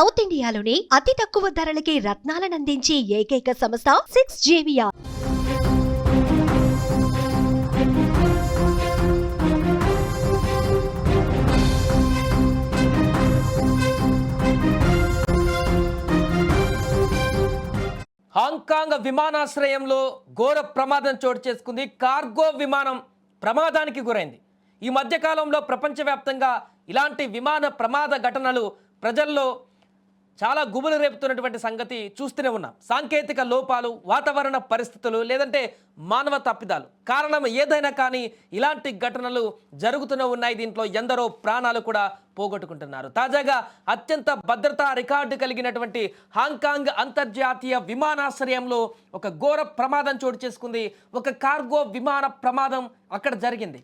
South ఇండియాలోని అతి తక్కువ ధరలకి రత్నాలనందించే ఏకైక సంస్థ సిక్స్ జేవియా హాంకాంగ్ విమానాశ్రయంలో ఘోర ప్రమాదం చోటు చేసుకుంది కార్గో విమానం ప్రమాదానికి గురైంది. ఈ మధ్యకాలంలో ప్రపంచవ్యాప్తంగా ఇలాంటి విమాన ప్రమాద ఘటనలు ప్రజల్లో చాలా గుబులు రేపుతున్నటువంటి సంగతి చూస్తూనే ఉన్నాం. సాంకేతిక లోపాలు వాతావరణ పరిస్థితులు లేదంటే మానవ తప్పిదాలు. కారణం ఏదైనా కానీ ఇలాంటి ఘటనలు జరుగుతూనే ఉన్నాయి. దీంట్లో ఎందరో ప్రాణాలు కూడా పోగొట్టుకుంటున్నారు. తాజాగా అత్యంత భద్రతా రికార్డు కలిగినటువంటి హాంకాంగ్ అంతర్జాతీయ విమానాశ్రయంలో ఒక ఘోర ప్రమాదం చోటు చేసుకుంది. ఒక కార్గో విమాన ప్రమాదం అక్కడ జరిగింది.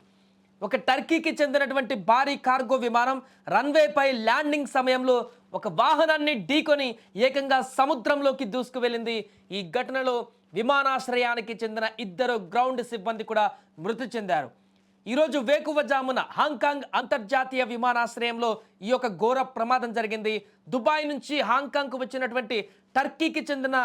ఒక టర్కీకి చెందినటువంటి భారీ కార్గో విమానం రన్వేపై ల్యాండింగ్ సమయంలో ఒక వాహనాన్ని ఢీకొని ఏకంగా సముద్రంలోకి దూసుకు వెళ్ళింది ఈ ఘటనలో విమానాశ్రయానికి చెందిన ఇద్దరు గ్రౌండ్ సిబ్బంది కూడా మృతి చెందారు. ఈరోజు వేకువజామున హాంకాంగ్ అంతర్జాతీయ విమానాశ్రయంలో ఈ యొక్క ఘోర ప్రమాదం జరిగింది. దుబాయ్ నుంచి హాంకాంగ్కు వచ్చినటువంటి టర్కీకి చెందిన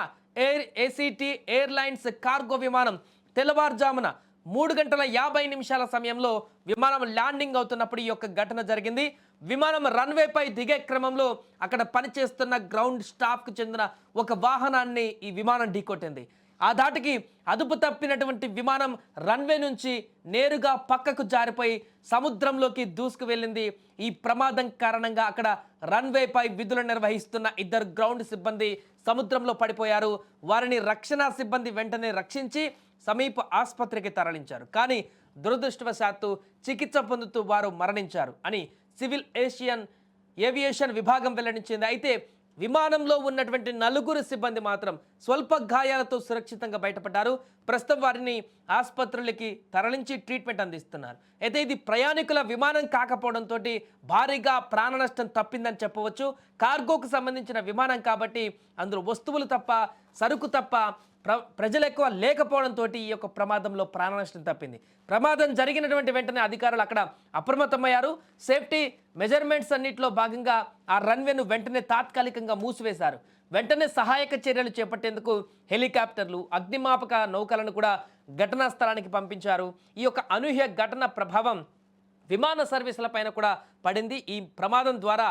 ఎయిర్ ఏసీటీ ఎయిర్లైన్స్ కార్గో విమానం తెల్లవారుజామున మూడు గంటల యాభై నిమిషాల సమయంలో విమానం ల్యాండింగ్ అవుతున్నప్పుడు ఈ యొక్క ఘటన జరిగింది. విమానం రన్వేపై దిగే క్రమంలో అక్కడ పనిచేస్తున్న గ్రౌండ్ స్టాఫ్కు చెందిన ఒక వాహనాన్ని ఈ విమానం ఢీకొట్టింది. ఆ ధాటికి అదుపు తప్పినటువంటి విమానం రన్వే నుంచి నేరుగా పక్కకు జారిపోయి సముద్రంలోకి దూసుకు వెళ్ళింది. ఈ ప్రమాదం కారణంగా అక్కడ రన్వేపై విధులు నిర్వహిస్తున్న ఇద్దరు గ్రౌండ్ సిబ్బంది సముద్రంలో పడిపోయారు. వారిని రక్షణ సిబ్బంది వెంటనే రక్షించి సమీప ఆసుపత్రికి తరలించారు. కానీ దురదృష్టవశాత్తు చికిత్స పొందుతూ వారు మరణించారు అని సివిల్ ఏషియన్ ఏవియేషన్ విభాగం వెల్లడించింది. అయితే విమానంలో ఉన్నటువంటి నలుగురు సిబ్బంది మాత్రం స్వల్ప గాయాలతో సురక్షితంగా బయటపడ్డారు. ప్రస్తుతం వారిని ఆసుపత్రులకి తరలించి ట్రీట్మెంట్ అందిస్తున్నారు. అయితే ఇది ప్రయాణికుల విమానం కాకపోవడంతో భారీగా ప్రాణ నష్టం తప్పిందని చెప్పవచ్చు. కార్గోకు సంబంధించిన విమానం కాబట్టి అందులో వస్తువులు తప్ప సరుకు తప్ప ప్ర ప్రజలు ఎక్కువ లేకపోవడంతో ఈ యొక్క ప్రమాదంలో ప్రాణ నష్టం తప్పింది. ప్రమాదం జరిగినటువంటి వెంటనే అధికారులు అక్కడ అప్రమత్తమయ్యారు. సేఫ్టీ మెజర్మెంట్స్ అన్నింటిలో భాగంగా ఆ రన్వేను వెంటనే తాత్కాలికంగా మూసివేశారు. వెంటనే సహాయక చర్యలు చేపట్టేందుకు హెలికాప్టర్లు అగ్నిమాపక నౌకలను కూడా ఘటనా స్థలానికి పంపించారు. ఈ యొక్క అనూహ్య ఘటన ప్రభావం విమాన సర్వీసుల పైన కూడా పడింది. ఈ ప్రమాదం ద్వారా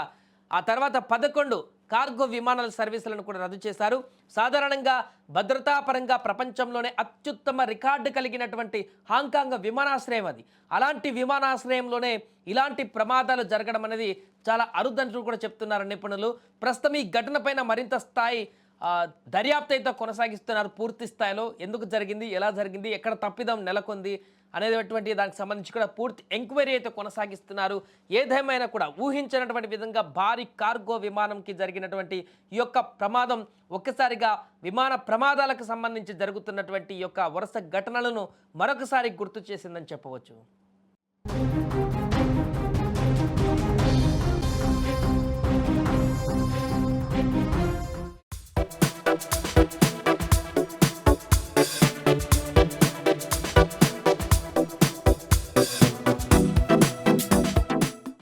ఆ తర్వాత పదకొండు కార్గో విమానాల సర్వీసులను కూడా రద్దు చేశారు. సాధారణంగా భద్రతాపరంగా ప్రపంచంలోనే అత్యుత్తమ రికార్డు కలిగినటువంటి హాంకాంగ్ విమానాశ్రయం అది. అలాంటి విమానాశ్రయంలోనే ఇలాంటి ప్రమాదాలు జరగడం అనేది చాలా అరుదంటూ కూడా చెప్తున్నారు నిపుణులు. ప్రస్తుతం ఈ ఘటనపైన మరింత స్థాయి దర్యాప్తు అయితే కొనసాగిస్తున్నారు పూర్తి స్థాయిలో. ఎందుకు జరిగింది? ఎలా జరిగింది? ఎక్కడ తప్పిదం నెలకొంది? అనేటువంటి దానికి సంబంధించి కూడా పూర్తి ఎంక్వైరీ అయితే కొనసాగిస్తున్నారు. ఏదేమైనా కూడా ఊహించినటువంటి విధంగా భారీ కార్గో విమానంకి జరిగినటువంటి ఈ యొక్క ప్రమాదం ఒక్కసారిగా విమాన ప్రమాదాలకు సంబంధించి జరుగుతున్నటువంటి ఈ యొక్క వరుస ఘటనలను మరొకసారి గుర్తు చేసిందని చెప్పవచ్చు.